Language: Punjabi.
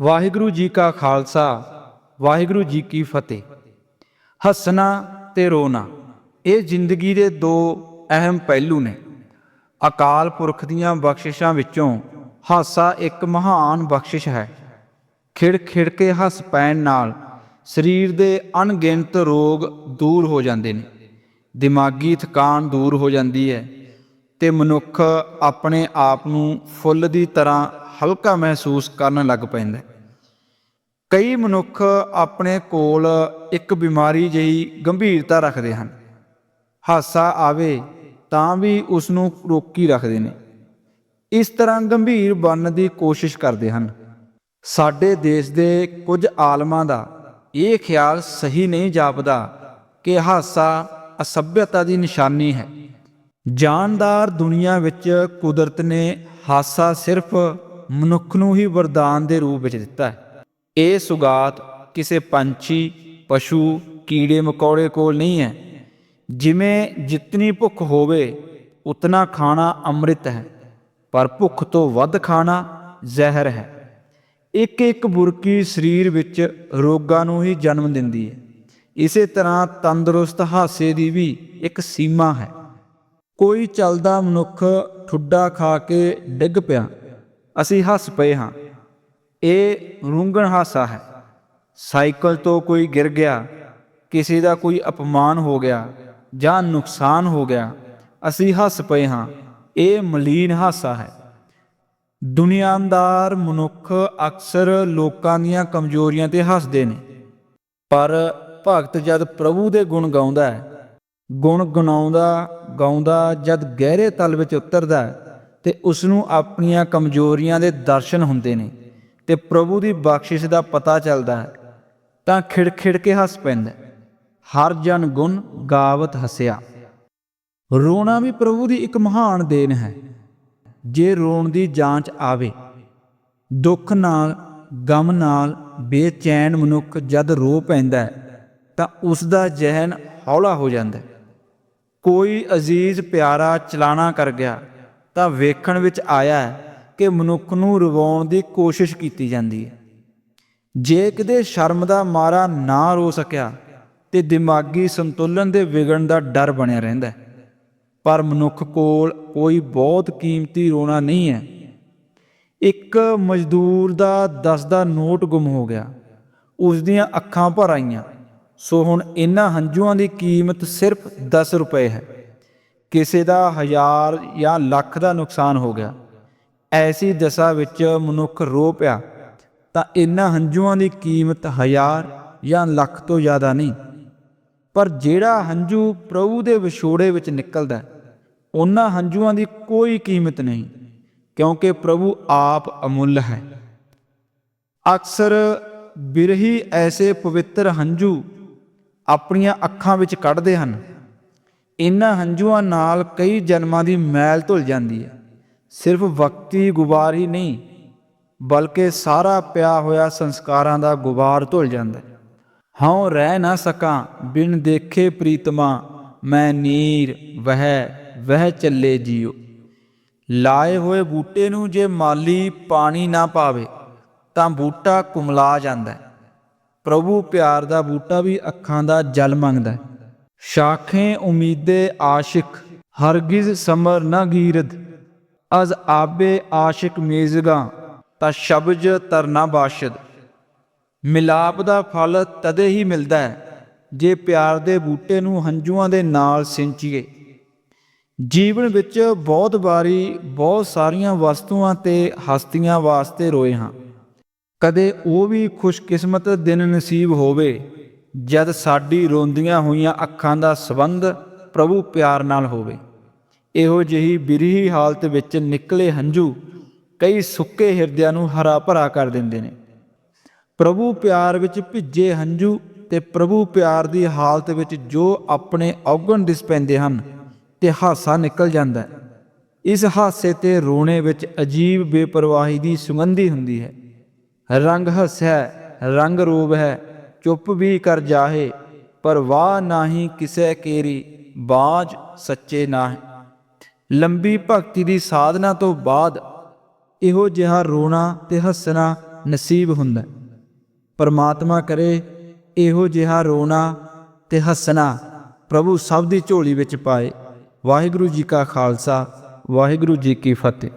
ਵਾਹਿਗੁਰੂ ਜੀ ਕਾ ਖਾਲਸਾ, ਵਾਹਿਗੁਰੂ ਜੀ ਕੀ ਫਤਿਹ। ਹੱਸਣਾ ਤੇ ਰੋਣਾ, ਇਹ ਜ਼ਿੰਦਗੀ ਦੇ ਦੋ ਅਹਿਮ ਪਹਿਲੂ ਨੇ। ਅਕਾਲ ਪੁਰਖ ਦੀਆਂ ਬਖਸ਼ਿਸ਼ਾਂ ਵਿੱਚੋਂ ਹਾਸਾ ਇੱਕ ਮਹਾਨ ਬਖਸ਼ਿਸ਼ ਹੈ। ਖਿੜ ਖਿੜ ਕੇ ਹੱਸ ਪੈਣ ਨਾਲ ਸਰੀਰ ਦੇ ਅਣਗਿਣਤ ਰੋਗ ਦੂਰ ਹੋ ਜਾਂਦੇ ਨੇ। ਦਿਮਾਗੀ ਥਕਾਨ ਦੂਰ ਹੋ ਜਾਂਦੀ ਹੈ ਤੇ ਮਨੁੱਖ ਆਪਣੇ ਆਪ ਨੂੰ ਫੁੱਲ ਦੀ ਤਰ੍ਹਾਂ ਹਲਕਾ ਮਹਿਸੂਸ ਕਰਨ ਲੱਗ ਪੈਂਦਾ ਕਈ ਮਨੁੱਖ ਆਪਣੇ ਕੋਲ ਇੱਕ ਬਿਮਾਰੀ ਜਿਹੀ ਗੰਭੀਰਤਾ ਰੱਖਦੇ ਹਨ। ਹਾਸਾ ਆਵੇ ਤਾਂ ਵੀ ਉਸ ਨੂੰ ਰੋਕੀ ਰੱਖਦੇ ਨੇ। ਇਸ ਤਰ੍ਹਾਂ ਗੰਭੀਰ ਬਣਨ ਦੀ ਕੋਸ਼ਿਸ਼ ਕਰਦੇ ਹਨ। ਸਾਡੇ ਦੇਸ਼ ਦੇ ਕੁਝ ਆਲਮਾਂ ਦਾ ਇਹ ਖਿਆਲ ਸਹੀ ਨਹੀਂ ਜਾਪਦਾ ਕਿ ਹਾਸਾ ਅਸਭਿਅਤਾ ਦੀ ਨਿਸ਼ਾਨੀ ਹੈ। ਜਾਨਦਾਰ ਦੁਨੀਆ ਵਿੱਚ ਕੁਦਰਤ ਨੇ ਹਾਸਾ ਸਿਰਫ ਮਨੁੱਖ ਨੂੰ ਹੀ ਵਰਦਾਨ ਦੇ ਰੂਪ ਵਿੱਚ ਦਿੱਤਾ ਹੈ। ਇਹ ਸੁਗਾਤ ਕਿਸੇ ਪੰਛੀ, ਪਸ਼ੂ, ਕੀੜੇ, ਮਕੌੜੇ ਕੋਲ ਨਹੀਂ ਹੈ। ਜਿਵੇਂ ਜਿਤਨੀ ਭੁੱਖ ਹੋਵੇ, ਉਤਨਾ ਖਾਣਾ ਅੰਮ੍ਰਿਤ ਹੈ। ਪਰ ਭੁੱਖ ਤੋਂ ਵੱਧ ਖਾਣਾ ਜ਼ਹਿਰ ਹੈ। ਇੱਕ ਇੱਕ ਬੁਰਕੀ ਸਰੀਰ ਵਿੱਚ ਰੋਗਾਂ ਨੂੰ ਹੀ ਜਨਮ ਦਿੰਦੀ ਹੈ। ਇਸੇ ਤਰ੍ਹਾਂ ਤੰਦਰੁਸਤ ਹਾਸੇ ਦੀ ਵੀ ਇੱਕ ਸੀਮਾ ਹੈ। ਕੋਈ ਚੱਲਦਾ ਮਨੁੱਖ ਠੁੱਡਾ ਖਾ ਕੇ ਡਿੱਗ ਪਿਆ। ਅਸੀਂ ਹੱਸ ਪਏ ਹਾਂ। ਇਹ ਰੂੰਗਣ ਹਾਸਾ ਹੈ। ਸਾਈਕਲ ਤੋਂ ਕੋਈ ਗਿਰ ਗਿਆ, ਕਿਸੇ ਦਾ ਕੋਈ ਅਪਮਾਨ ਹੋ ਗਿਆ ਜਾਂ ਨੁਕਸਾਨ ਹੋ ਗਿਆ, ਅਸੀਂ ਹੱਸ ਪਏ ਹਾਂ। ਇਹ ਮਲੀਨ ਹਾਸਾ ਹੈ। ਦੁਨੀਆਦਾਰ ਮਨੁੱਖ ਅਕਸਰ ਲੋਕਾਂ ਦੀਆਂ ਕਮਜ਼ੋਰੀਆਂ ਤੇ ਹੱਸਦੇ ਨੇ। ਪਰ ਭਗਤ ਜਦ ਪ੍ਰਭੂ ਦੇ ਗੁਣ ਗਾਉਂਦਾ ਹੈ, ਗੁਣ ਗਣਾਉਂਦਾ, ਗਾਉਂਦਾ ਜਦ ਗਹਿਰੇ ਤਲ ਵਿੱਚ ਉਤਰਦਾ ਹੈ ਤੇ ਉਸ ਨੂੰ ਆਪਣੀਆਂ ਕਮਜ਼ੋਰੀਆਂ ਦੇ ਦਰਸ਼ਨ ਹੁੰਦੇ ਨੇ ਤੇ ਪ੍ਰਭੂ ਦੀ ਬਖਸ਼ਿਸ਼ ਦਾ ਪਤਾ ਚੱਲਦਾ ਹੈ, ਤਾਂ ਖਿੜਖਿੜ ਕੇ ਹੱਸ ਪੈਂਦਾ ਹਰ ਜਨ ਗੁਣ ਗਾਵਤ ਹਸਿਆ। ਰੋਣਾ ਵੀ ਪ੍ਰਭੂ ਦੀ ਇੱਕ ਮਹਾਨ ਦੇਣ ਹੈ। ਜੇ ਰੋਣ ਦੀ ਜਾਂਚ ਆਵੇ, ਦੁੱਖ ਨਾਲ, ਗਮ ਨਾਲ, ਬੇਚੈਨ ਮਨੁੱਖ ਜਦ ਰੋ ਪੈਂਦਾ ਹੈ, ਤਾਂ ਉਸ ਦਾ ਜ਼ਿਹਨ ਹੌਲਾ ਹੋ ਜਾਂਦਾ ਹੈ। ਕੋਈ ਅਜ਼ੀਜ਼ ਪਿਆਰਾ ਚਲਾਣਾ ਕਰ ਗਿਆ ਤਾਂ ਵੇਖਣ ਵਿੱਚ ਆਇਆ ਕਿ ਮਨੁੱਖ ਨੂੰ ਰਵਾਉਣ ਦੀ ਕੋਸ਼ਿਸ਼ ਕੀਤੀ ਜਾਂਦੀ ਹੈ। ਜੇ ਕਿਤੇ ਸ਼ਰਮ ਦਾ ਮਾਰਾ ਨਾ ਰੋ ਸਕਿਆ, ਤੇ ਦਿਮਾਗੀ ਸੰਤੁਲਨ ਦੇ ਵਿਗੜਨ ਦਾ ਡਰ ਬਣਿਆ ਰਹਿੰਦਾ ਹੈ। ਪਰ ਮਨੁੱਖ ਕੋਲ ਕੋਈ ਬਹੁਤ ਕੀਮਤੀ ਰੋਣਾ ਨਹੀਂ ਹੈ। ਇੱਕ ਮਜ਼ਦੂਰ ਦਾ 10 ਦਾ ਨੋਟ ਗੁੰਮ ਹੋ ਗਿਆ। ਉਸ ਦੀਆਂ ਅੱਖਾਂ ਭਰ ਆਈਆਂ। ਸੋ ਹੁਣ ਇਹਨਾਂ ਹੰਝੂਆਂ ਦੀ ਕੀਮਤ ਸਿਰਫ 10 ਰੁਪਏ ਹੈ। ਕਿਸੇ ਦਾ ਹਜ਼ਾਰ ਜਾਂ ਲੱਖ ਦਾ ਨੁਕਸਾਨ ਹੋ ਗਿਆ। ਐਸੀ ਦਸ਼ਾ ਵਿੱਚ ਮਨੁੱਖ ਰੋ ਪਿਆ ਤਾਂ ਇਹਨਾਂ ਹੰਝੂਆਂ ਦੀ ਕੀਮਤ ਹਜ਼ਾਰ ਜਾਂ ਲੱਖ ਤੋਂ ਜ਼ਿਆਦਾ ਨਹੀਂ। ਪਰ ਜਿਹੜਾ ਹੰਝੂ ਪ੍ਰਭੂ ਦੇ ਵਿਛੋੜੇ ਵਿੱਚ ਨਿਕਲਦਾ, ਉਹਨਾਂ ਹੰਝੂਆਂ ਦੀ ਕੋਈ ਕੀਮਤ ਨਹੀਂ, ਕਿਉਂਕਿ ਪ੍ਰਭੂ ਆਪ ਅਮੁੱਲ ਹੈ। ਅਕਸਰ ਬਿਰਹੀ ਐਸੇ ਪਵਿੱਤਰ ਹੰਝੂ ਆਪਣੀਆਂ ਅੱਖਾਂ ਵਿੱਚ ਕੱਢਦੇ ਹਨ ਇਹਨਾਂ ਹੰਝੂਆਂ ਨਾਲ ਕਈ ਜਨਮਾਂ ਦੀ ਮੈਲ ਧੁੱਲ ਜਾਂਦੀ ਹੈ। ਸਿਰਫ ਵਕਤੀ ਗੁਬਾਰ ਹੀ ਨਹੀਂ, ਬਲਕਿ ਸਾਰਾ ਪਿਆ ਹੋਇਆ ਸੰਸਕਾਰਾਂ ਦਾ ਗੁਬਾਰ ਧੁੱਲ ਜਾਂਦਾ ਹੈ। ਹਉ ਰਹਿ ਨਾ ਸਕਾਂ, ਬਿਨ ਦੇਖੇ ਪ੍ਰੀਤਮਾ, ਮੈਂ ਨੀਰ, ਵਹਿ ਵਹਿ ਚੱਲੇ ਜੀਉ। ਲਾਏ ਹੋਏ ਬੂਟੇ ਨੂੰ ਜੇ ਮਾਲੀ ਪਾਣੀ ਨਾ ਪਾਵੇ, ਤਾਂ ਬੂਟਾ ਕੁਮਲਾ ਜਾਂਦਾ ਹੈ। ਪ੍ਰਭੂ ਪਿਆਰ ਦਾ ਬੂਟਾ ਵੀ ਅੱਖਾਂ ਦਾ ਜਲ ਮੰਗਦਾ ਹੈ। ਸ਼ਾਖੇ ਉਮੀਦੇ ਆਸ਼ਿਕ, ਹਰਗਿਜ਼ ਸਮਰ ਨਾ ਗੀਰਦ। ਅਜ਼ ਆਬੇ ਆਸ਼ਿਕ ਮੇਜ਼ਗਾ, ਤਾਂ ਸ਼ਬਜ ਤਰਨਾ ਬਾਸ਼ਦ। ਮਿਲਾਪ ਦਾ ਫਲ ਤਦੇ ਹੀ ਮਿਲਦਾ ਹੈ, ਜੇ ਪਿਆਰ ਦੇ ਬੂਟੇ ਨੂੰ ਹੰਝੂਆਂ ਦੇ ਨਾਲ ਸਿੰਚੀਏ। ਜੀਵਨ ਵਿੱਚ ਬਹੁਤ ਵਾਰੀ ਬਹੁਤ ਸਾਰੀਆਂ ਵਸਤੂਆਂ ਤੇ ਹਸਤੀਆਂ ਵਾਸਤੇ ਰੋਏ ਹਾਂ। ਕਦੇ ਉਹ ਵੀ ਖੁਸ਼ਕਿਸਮਤ ਦਿਨ ਨਸੀਬ ਹੋਵੇ ਜਦ ਸਾਡੀ ਰੋਂਦੀਆਂ ਹੋਈਆਂ ਅੱਖਾਂ ਦਾ ਸਬੰਧ ਪ੍ਰਭੂ ਪਿਆਰ ਨਾਲ ਹੋਵੇ। ਇਹੋ ਜਿਹੀ ਬਿਰਹੀ ਹਾਲਤ ਵਿੱਚ ਨਿਕਲੇ ਹੰਝੂ ਕਈ ਸੁੱਕੇ ਹਿਰਦਿਆਂ ਨੂੰ ਹਰਾ ਭਰਾ ਕਰ ਦਿੰਦੇ ਨੇ। ਪ੍ਰਭੂ ਪਿਆਰ ਵਿੱਚ ਭਿੱਜੇ ਹੰਝੂ ਤੇ ਪ੍ਰਭੂ ਪਿਆਰ ਦੀ ਹਾਲਤ ਵਿੱਚ ਜੋ ਆਪਣੇ ਔਗਣ ਦਿਸ ਪੈਂਦੇ ਹਨ ਤੇ ਹਾਸਾ ਨਿਕਲ ਜਾਂਦਾ ਹੈ। ਇਸ ਹਾਸੇ ਤੇ ਰੋਣੇ ਵਿੱਚ ਅਜੀਬ ਬੇਪਰਵਾਹੀ ਦੀ ਸੁਗੰਧੀ ਹੁੰਦੀ ਹੈ। ਰੰਗ ਹੱਸ ਹੈ, ਰੰਗ ਰੂਪ ਹੈ ਚੁੱਪ ਵੀ ਕਰ ਜਾਹੇ, ਪਰ ਵਾਹ ਨਾਹੀ ਕਿਸੇ ਕੇਰੀ ਬਾਜ ਸੱਚੇ ਨਾਹੀਂ। ਲੰਬੀ ਭਗਤੀ ਦੀ ਸਾਧਨਾ ਤੋਂ ਬਾਅਦ ਇਹੋ ਜਿਹਾ ਰੋਣਾ ਤੇ ਹੱਸਣਾ ਨਸੀਬ ਹੁੰਦਾ ਪਰਮਾਤਮਾ ਕਰੇ ਇਹੋ ਜਿਹਾ ਰੋਣਾ ਤੇ ਹੱਸਣਾ ਪ੍ਰਭੂ ਸਭ ਦੀ ਝੋਲੀ ਵਿੱਚ ਪਾਏ। ਵਾਹਿਗੁਰੂ ਜੀ ਕਾ ਖਾਲਸਾ, ਵਾਹਿਗੁਰੂ ਜੀ ਕੀ ਫਤਿਹ।